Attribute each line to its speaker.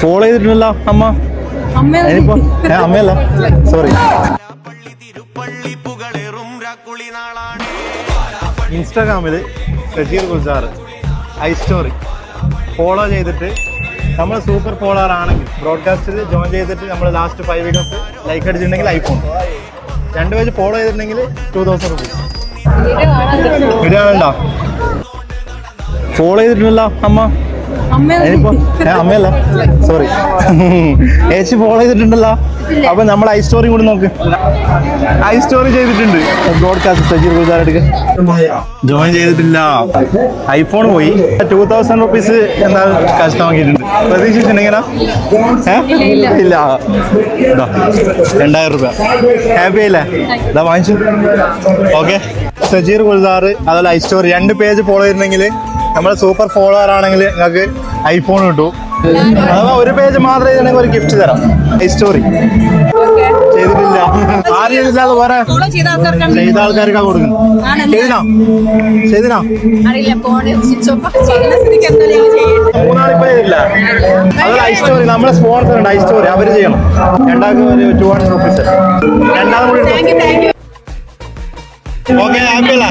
Speaker 1: Follow ചെയ്തിട്ടുണ്ടല്ലോ അമ്മ. അമ്മയല്ല? സോറി ഇൻസ്റ്റാഗ്രാമിൽ Shajeer Gulzar I story. Follow ചെയ്തിട്ട് നമ്മൾ സൂപ്പർ ഫോളോവർ ആണെങ്കിൽ ബ്രോഡ്കാസ്റ്റിൽ ജോയിൻ ചെയ്തിട്ട് നമ്മൾ ലാസ്റ്റ് ഫൈവ് വീഡിയോസ് ലൈക്ക് അടിച്ചിട്ടുണ്ടെങ്കിൽ ഐഫോൺ രണ്ട് പേജ് ഫോളോ ചെയ്തിട്ടുണ്ടെങ്കിൽ ടൂ തൗസൻഡ് റുപ്പീസ് വീഡിയോ വേണ്ട ഫോളോ ചെയ്തിട്ടുണ്ടല്ലോ അമ്മ. അമ്മയല്ല? സോറി ഏച്ചി ഫോളോ ചെയ്തിട്ടുണ്ടല്ലോ. അപ്പൊ നമ്മൾ ഐ സ്റ്റോറി കൂടി നോക്ക്. ഐ സ്റ്റോറി ചെയ്തിട്ടുണ്ട്. ബ്രോഡ്കാസ്റ്റ് സജീർ ജോയിൻ ചെയ്തിട്ടില്ല. ഐഫോൺ പോയി. ടൂ തൗസൻഡ് റുപ്പീസ് എന്താ കഷ്ടമാക്കിയിട്ടുണ്ട്. പ്രതീക്ഷിച്ചിട്ടുണ്ടെങ്കിലോ? ഇല്ല രണ്ടായിരം രൂപ. ഹാപ്പി അല്ലേ? ഇതാ വാങ്ങിച്ചു. ഓക്കെ സജീർ ഗുൽദാർ അതുപോലെ ഐ സ്റ്റോറി രണ്ട് പേജ് ഫോളോ ചെയ്തിട്ടുണ്ടെങ്കിൽ നമ്മൾ സൂപ്പർ ഫോളോവർ ആണെങ്കിൽ നിങ്ങൾക്ക് ഐഫോൺ കിട്ടും അഥവാ ഒരു പേജ് മാത്രം നിങ്ങൾക്ക് ഒരു ഗിഫ്റ്റ് തരാം. സ്റ്റോറി ചെയ്തിട്ടില്ല. ആരും ചെയ്തില്ലാതെ
Speaker 2: ഫോളോ ചെയ്ത
Speaker 1: ആൾക്കാർക്കാ കൊടുക്കുന്നത്? ചെയ്തിനാ? ചെയ്തിനാ? മൂന്നാളിപ്പോ ചെയ്തില്ല അതുപോലെ ഐ സ്റ്റോറി നമ്മുടെ സ്പോൺസർ ഉണ്ട് ഐ സ്റ്റോറി അവർ ചെയ്യണം. രണ്ടാൾക്ക് ഒരു ടു ഹൺഡ്രഡ് റുപ്പീസ് രണ്ടാമത് കൂടി ഓക്കെ ഹാപ്പി അല്ല?